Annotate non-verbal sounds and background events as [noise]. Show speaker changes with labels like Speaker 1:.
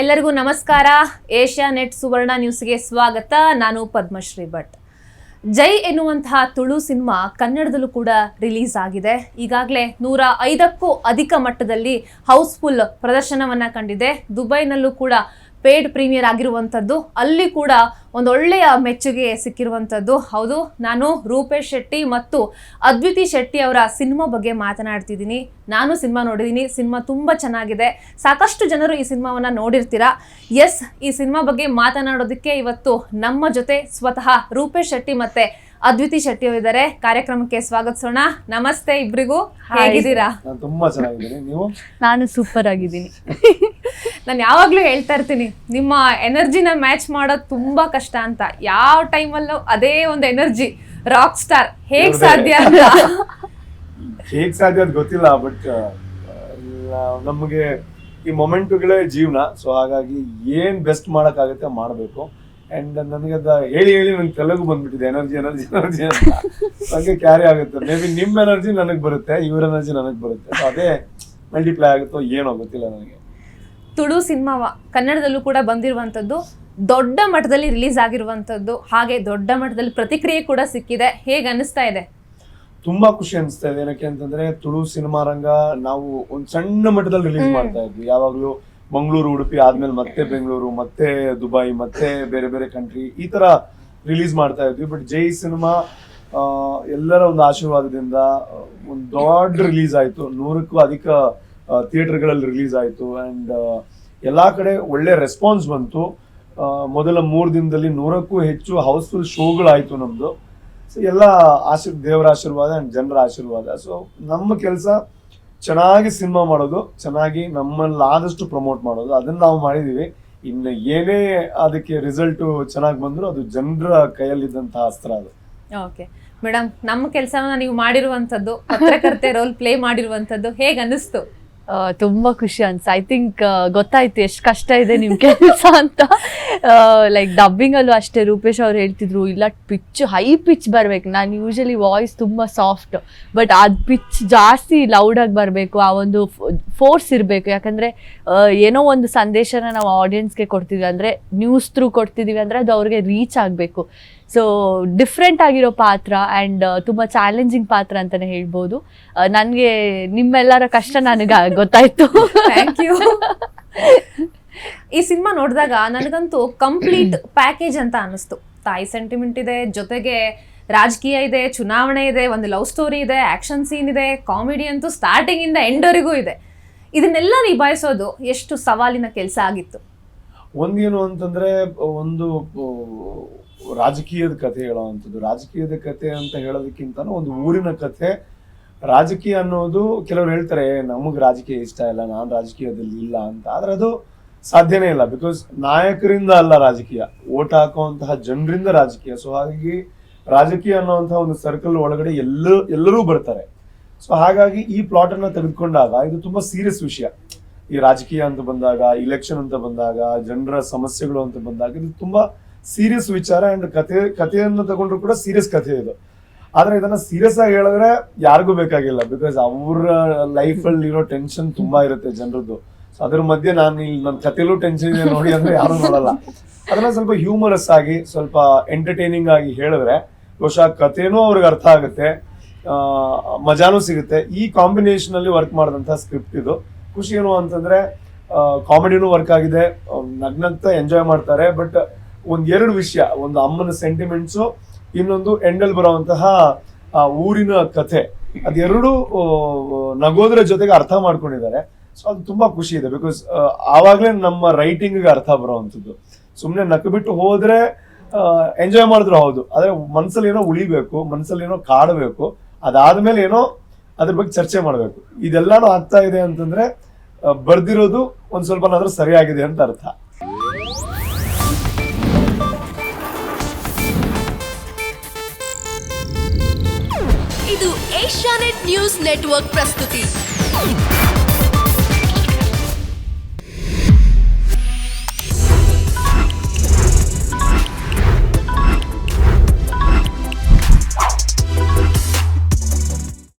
Speaker 1: ಎಲ್ಲರಿಗೂ ನಮಸ್ಕಾರ. Asia net ಸುವರ್ಣ ನ್ಯೂಸ್ಗೆ ಸ್ವಾಗತ. ನಾನು ಪದ್ಮಶ್ರೀ ಭಟ್. ಜೈ ಎನ್ನುವಂತಹ ತುಳು ಸಿನಿಮಾ ಕನ್ನಡದಲ್ಲೂ ಕೂಡ ರಿಲೀಸ್ ಆಗಿದೆ. ಈಗಾಗಲೇ ನೂರ ಐದಕ್ಕೂ ಅಧಿಕ ಮಟ್ಟದಲ್ಲಿ ಹೌಸ್ಫುಲ್ ಪ್ರದರ್ಶನವನ್ನು ಕಂಡಿದೆ. ದುಬೈನಲ್ಲೂ ಕೂಡ ಪೇಡ್ ಪ್ರೀಮಿಯರ್ ಆಗಿರುವಂಥದ್ದು ಅಲ್ಲಿ ಕೂಡ ಒಂದೊಳ್ಳೆಯ ಮೆಚ್ಚುಗೆ ಸಿಕ್ಕಿರುವಂಥದ್ದು. ಹೌದು ನಾನು ರೂಪೇಶ್ ಶೆಟ್ಟಿ ಮತ್ತು ಅದ್ವಿತಿ ಶೆಟ್ಟಿ ಅವರ ಸಿನಿಮಾ ಬಗ್ಗೆ ಮಾತನಾಡ್ತಿದ್ದೀನಿ. ನಾನು ಸಿನಿಮಾ ನೋಡಿದ್ದೀನಿ ಸಿನಿಮಾ ತುಂಬ ಚೆನ್ನಾಗಿದೆ. ಸಾಕಷ್ಟು ಜನರು ಈ ಸಿನಿಮಾವನ್ನು ನೋಡಿರ್ತೀರಾ? ಎಸ್ ಈ ಸಿನಿಮಾ ಬಗ್ಗೆ ಮಾತನಾಡೋದಕ್ಕೆ ಇವತ್ತು ನಮ್ಮ ಜೊತೆ ಸ್ವತಃ ರೂಪೇಶ್ ಶೆಟ್ಟಿ ಮತ್ತೆ ಅದ್ವಿತಿ ಶೆಟ್ಟಿ ಅವರಿದ್ದಾರೆ ಕಾರ್ಯಕ್ರಮಕ್ಕೆ ಸ್ವಾಗತಿಸೋಣ. ನಮಸ್ತೆ ಇಬ್ರಿಗೂ. ಹೇಗಿದ್ದೀರಾ?
Speaker 2: ನಾನು ತುಂಬಾ ಚೆನ್ನಾಗಿದ್ದೀನಿ. ನೀವು?
Speaker 3: ನಾನು ಸೂಪರ್ ಆಗಿದ್ದೀನಿ. [laughs]
Speaker 1: ನಾನು ಯಾವಾಗಲೂ ಹೇಳ್ತಾ ಇರ್ತೀನಿ ನಿಮ್ಮ ಎನರ್ಜಿನ ಮ್ಯಾಚ್ ಮಾಡೋದು ತುಂಬ ಕಷ್ಟ ಅಂತ. ಯಾವ ಟೈಮಲ್ಲೂ ಅದೇ ಒಂದು ಎನರ್ಜಿ ರಾಕ್ ಸ್ಟಾರ್ ಹೇಗೆ ಸಾಧ್ಯ ಅಂತ? [laughs]
Speaker 2: ಹೇಗೆ ಸಾಧ್ಯ ಅದು ಗೊತ್ತಿಲ್ಲ ಬಟ್ ನಮಗೆ ಈ ಮೊಮೆಂಟುಗಳೇ ಜೀವನ. ಸೊ ಹಾಗಾಗಿ ಏನು ಬೆಸ್ಟ್ ಮಾಡೋಕ್ಕಾಗುತ್ತೆ ಮಾಡಬೇಕು. ಆ್ಯಂಡ್ ನನಗೆ ಅದು ಹೇಳಿ ಹೇಳಿ ನನಗೆ ತೆಲುಗು ಬಂದ್ಬಿಟ್ಟಿದೆ ಎನರ್ಜಿ ಎನರ್ಜಿ ಎನರ್ಜಿ ಅಂತ. ಹಂಗೆ ಕ್ಯಾರಿ ಆಗುತ್ತೆ. ಮೇ ಬಿ ನಿಮ್ಮ ಎನರ್ಜಿ ನನಗೆ ಬರುತ್ತೆ ಇವ್ರ ಎನರ್ಜಿ ನನಗೆ ಬರುತ್ತೆ. ಸೊ ಅದೇ ಮಲ್ಟಿಪ್ಲೈ ಆಗುತ್ತೋ ಏನೋ ಗೊತ್ತಿಲ್ಲ ನನಗೆ.
Speaker 1: ತುಳು ಸಿನಿಮಾ ಕನ್ನಡದಲ್ಲೂ ಕೂಡ ಬಂದಿರುವಂಥದ್ದು ದೊಡ್ಡ ಮಟ್ಟದಲ್ಲಿ ರಿಲೀಸ್ ಆಗಿರುವಂಥದ್ದು ಹಾಗೆ ದೊಡ್ಡ ಮಟ್ಟದಲ್ಲಿ ಪ್ರತಿಕ್ರಿಯೆ ಕೂಡ ಸಿಕ್ಕಿದೆ. ಹೇಗೆ ಅನಿಸ್ತಾ ಇದೆ?
Speaker 2: ತುಂಬಾ ಖುಷಿ ಅನಿಸ್ತಾ ಇದೆ. ಏನಕ್ಕೆ ಅಂತಂದ್ರೆ ತುಳು ಸಿನಿಮಾ ರಂಗ ನಾವು ಒಂದು ಸಣ್ಣ ಮಟ್ಟದಲ್ಲಿ ರಿಲೀಸ್. ಮಾಡ್ತಾ ಇದ್ವಿ. ಯಾವಾಗಲೂ ಮಂಗಳೂರು ಉಡುಪಿ ಆದ್ಮೇಲೆ ಮತ್ತೆ ಬೆಂಗಳೂರು ಮತ್ತೆ ದುಬೈ ಮತ್ತೆ ಬೇರೆ ಬೇರೆ ಕಂಟ್ರಿ ಈ ತರ ರಿಲೀಸ್ ಮಾಡ್ತಾ ಇದ್ವಿ. ಬಟ್ ಜೈ ಸಿನಿಮಾ ಎಲ್ಲರ ಒಂದು ಆಶೀರ್ವಾದದಿಂದ ಒಂದು ದೊಡ್ಡ ರಿಲೀಸ್ ಆಯ್ತು. ನೂರಕ್ಕೂ ಅಧಿಕ ಥಿಯೇಟರ್ಗಳಲ್ಲಿ ರಿಲೀಸ್ ಆಯ್ತು. ಅಂಡ್ ಎಲ್ಲಾ ಕಡೆ ಒಳ್ಳೆ ರೆಸ್ಪಾನ್ಸ್ ಬಂತು. ಮೊದಲ ಮೂರು ದಿನದಲ್ಲಿ ನೂರಕ್ಕೂ ಹೆಚ್ಚು ಹೌಸ್ಫುಲ್ ಶೋಗಳಾಯ್ತು ನಮ್ಮದು ಸೊ ಎಲ್ಲ ಆಶೀರ್, ದೇವರ ಆಶೀರ್ವಾದ ಅಂಡ್ ಜನರ ಆಶೀರ್ವಾದ. ಸೊ ನಮ್ಮ ಕೆಲಸ ಚೆನ್ನಾಗಿ ಸಿನಿಮಾ ಮಾಡೋದು, ಚೆನ್ನಾಗಿ ನಮ್ಮಲ್ಲಿ ಆದಷ್ಟು ಪ್ರಮೋಟ್ ಮಾಡೋದು. ಅದನ್ನ ನಾವು ಮಾಡಿದೀವಿ. ಇನ್ನು ಏನೇ ಅದಕ್ಕೆ ರಿಸಲ್ಟ್ ಚೆನ್ನಾಗಿ ಬಂದ್ರು ಅದು ಜನರ ಕೈಯಲ್ಲಿದ್ದಂತಹ ಅಸ್ತ್ರ ಅದು.
Speaker 1: ಓಕೆ ಮೇಡಮ್ ನಮ್ಮ ಕೆಲಸವನ್ನ ನೀವು ಮಾಡಿರುವಂಥದ್ದು, ಪತ್ರಕರ್ತೆ ರೋಲ್ ಪ್ಲೇ ಮಾಡಿರುವಂಥದ್ದು ಹೇಗೆ ಅನ್ನಿಸ್ತು?
Speaker 3: ತುಂಬಾ ಖುಷಿ ಅನ್ಸ. ಐ ಥಿಂಕ್ ಗೊತ್ತಾಯ್ತು ಎಷ್ಟು ಕಷ್ಟ ಇದೆ ನಿಮ್ ಕೆಲಸ ಅಂತ. ಲೈಕ್ ಡಬ್ಬಿಂಗ್ ಅಲ್ಲೂ ಅಷ್ಟೇ ರೂಪೇಶ್ ಅವ್ರು ಹೇಳ್ತಿದ್ರು, ಇಲ್ಲ ಪಿಚ್ ಹೈ ಪಿಚ್ ಬರ್ಬೇಕು. ನಾನು ಯೂಶಲಿ ವಾಯ್ಸ್ ತುಂಬಾ ಸಾಫ್ಟ್ ಬಟ್ ಅದ್ ಪಿಚ್ ಜಾಸ್ತಿ ಲೌಡ್ ಆಗಿ ಬರಬೇಕು, ಆ ಒಂದು ಫೋರ್ಸ್ ಇರಬೇಕು. ಯಾಕಂದ್ರೆ ಏನೋ ಒಂದು ಸಂದೇಶನ ನಾವು ಆಡಿಯನ್ಸ್ಗೆ ಕೊಡ್ತಿದ್ವಿ ಅಂದರೆ ನ್ಯೂಸ್ ಥ್ರೂ ಕೊಡ್ತಿದ್ದೀವಿ ಅಂದರೆ ಅದು ಅವ್ರಿಗೆ ರೀಚ್ ಆಗಬೇಕು. ಸೊ ಡಿಫ್ರೆಂಟ್ ಆಗಿರೋ ಪಾತ್ರ ಆ್ಯಂಡ್ ತುಂಬ ಚಾಲೆಂಜಿಂಗ್ ಪಾತ್ರ ಅಂತಲೇ ಹೇಳ್ಬೋದು. ನನಗೆ ನಿಮ್ಮೆಲ್ಲರ ಕಷ್ಟ ನನಗೆ ಗೊತ್ತಾಯ್ತು.
Speaker 1: ಥ್ಯಾಂಕ್ ಯು ಈ ಸಿನಿಮಾ ನೋಡಿದಾಗ ನನಗಂತೂ ಕಂಪ್ಲೀಟ್ ಪ್ಯಾಕೇಜ್ ಅಂತ ಅನಿಸ್ತು ತಾಯಿ ಸೆಂಟಿಮೆಂಟ್ ಇದೆ, ಜೊತೆಗೆ ರಾಜಕೀಯ ಇದೆ, ಚುನಾವಣೆ ಇದೆ, ಒಂದು ಲವ್ ಸ್ಟೋರಿ ಇದೆ ಆಕ್ಷನ್ ಸೀನ್ ಇದೆ ಕಾಮಿಡಿ ಅಂತೂ ಸ್ಟಾರ್ಟಿಂಗ್ ಇಂದ ಎಂಡವರೆಗೂ ಇದೆ. ಇದನ್ನೆಲ್ಲ ನಿಭಾಯಿಸೋದು ಎಷ್ಟು ಸವಾಲಿನ ಕೆಲಸ ಆಗಿತ್ತು?
Speaker 2: ಒಂದೇನು ಅಂತಂದ್ರೆ, ಒಂದು ರಾಜಕೀಯದ ಕಥೆ ಹೇಳೋವಂಥದ್ದು. ರಾಜಕೀಯದ ಕಥೆ ಅಂತ ಹೇಳೋದಕ್ಕಿಂತ ಒಂದು ಊರಿನ ಕಥೆ. ರಾಜಕೀಯ ಅನ್ನೋದು ಕೆಲವರು ಹೇಳ್ತಾರೆ ನಮಗೆ ರಾಜಕೀಯ ಇಷ್ಟ ಇಲ್ಲ, ನಾನು ರಾಜಕೀಯದಲ್ಲಿ ಇಲ್ಲ ಅಂತ. ಆದ್ರೆ ಅದು ಸಾಧ್ಯನೇ ಇಲ್ಲ. ಬಿಕಾಸ್ ನಾಯಕರಿಂದ ಅಲ್ಲ ರಾಜಕೀಯ. ಓಟ್ ಹಾಕುವಂತಹ ಜನರಿಂದ ರಾಜಕೀಯ. ಸೊ ಹಾಗಾಗಿ ರಾಜಕೀಯ ಅನ್ನೋಂತಹ ಒಂದು ಸರ್ಕಲ್ ಒಳಗಡೆ ಎಲ್ಲ, ಎಲ್ಲರೂ ಬರ್ತಾರೆ. ಸೊ ಹಾಗಾಗಿ ಈ ಪ್ಲಾಟ್ ಅನ್ನ ತೆಗೆದುಕೊಂಡಾಗ ಇದು ತುಂಬಾ ಸೀರಿಯಸ್ ವಿಷಯ. ಈ ರಾಜಕೀಯ ಅಂತ ಬಂದಾಗ ಇಲೆಕ್ಷನ್ ಅಂತ ಬಂದಾಗ, ಜನರ ಸಮಸ್ಯೆಗಳು ಅಂತ ಬಂದಾಗ ಇದು ತುಂಬಾ ಸೀರಿಯಸ್ ವಿಚಾರ ಅಂಡ್ ಕಥೆ, ಕಥೆಯನ್ನು ತಗೊಂಡ್ರು ಕೂಡ ಸೀರಿಯಸ್ ಕಥೆ ಇದು. ಆದ್ರೆ ಇದನ್ನ ಸೀರಿಯಸ್ ಆಗಿ ಹೇಳಿದ್ರೆ ಯಾರಿಗೂ ಬೇಕಾಗಿಲ್ಲ ಬಿಕಾಸ್ ಅವ್ರ ಲೈಫ್ ಅಲ್ಲಿ ಇರೋ ಟೆನ್ಷನ್ ತುಂಬಾ ಇರುತ್ತೆ ಜನರದ್ದು. ಸೊ ಅದ್ರ ಮಧ್ಯೆ ನಾನು ಇಲ್ಲಿ ನನ್ನ ಕಥೆಲೂ ಟೆನ್ಷನ್ ಇದೆ ನೋಡಿ ಅಂದ್ರೆ ಯಾರು ನೋಡಲ್ಲ. ಅದನ್ನ ಸ್ವಲ್ಪ ಹ್ಯೂಮರಸ್ ಆಗಿ ಸ್ವಲ್ಪ ಎಂಟರ್ಟೈನಿಂಗ್ ಆಗಿ ಹೇಳಿದ್ರೆ ಬಹುಶಃ ಕಥೆನೂ ಅವ್ರಿಗೆ ಅರ್ಥ ಆಗುತ್ತೆ. ಮಜಾನೂ ಸಿಗುತ್ತೆ. ಈ ಕಾಂಬಿನೇಷನ್ ಅಲ್ಲಿ ವರ್ಕ್ ಮಾಡಿದಂಥ ಸ್ಕ್ರಿಪ್ಟ್ ಇದು. ಖುಷಿ ಏನು ಅಂತಂದ್ರೆ ಕಾಮಿಡಿನೂ ವರ್ಕ್ ಆಗಿದೆ. ನಗ್ನಂತ ಎಂಜಾಯ್ ಮಾಡ್ತಾರೆ. ಬಟ್ ಒಂದ್ ಎರಡು ವಿಷಯ, ಒಂದು ಅಮ್ಮನ ಸೆಂಟಿಮೆಂಟ್ಸು ಇನ್ನೊಂದು ಎಂಡಲ್ ಬರುವಂತಹ ಊರಿನ ಕಥೆ. ಅದೆರಡು ನಗೋದ್ರ ಜೊತೆಗೆ ಅರ್ಥ ಮಾಡ್ಕೊಂಡಿದ್ದಾರೆ. ಸೊ ಅದು ತುಂಬಾ ಖುಷಿ ಇದೆ. ಬಿಕಾಸ್ ಆವಾಗಲೇ ನಮ್ಮ ರೈಟಿಂಗ್ ಅರ್ಥ ಬರುವಂಥದ್ದು. ಸುಮ್ಮನೆ ನಕ್ಕು ಬಿಟ್ಟು ಹೋದ್ರೆ ಎಂಜಾಯ್ ಮಾಡಿದ್ರು ಹೌದು. ಆದ್ರೆ ಮನ್ಸಲ್ಲಿ ಏನೋ ಉಳಿಬೇಕು ಮನ್ಸಲ್ಲಿ ಏನೋ ಕಾಡಬೇಕು. ಅದಾದ್ಮೇಲೆ ಏನೋ ಅದ್ರ ಬಗ್ಗೆ ಚರ್ಚೆ ಮಾಡಬೇಕು. ಇದೆಲ್ಲಾನು ಆಗ್ತಾ ಇದೆ ಅಂತಂದ್ರೆ ಬರ್ದಿರೋದು ಒಂದ್ ಸ್ವಲ್ಪನಾದ್ರೂ ಸರಿಯಾಗಿದೆ ಅಂತ ಅರ್ಥ.
Speaker 4: ಇದು ಏಷ್ಯಾನೆಟ್ ನ್ಯೂಸ್ ನೆಟ್ವರ್ಕ್ ಪ್ರಸ್ತುತಿ.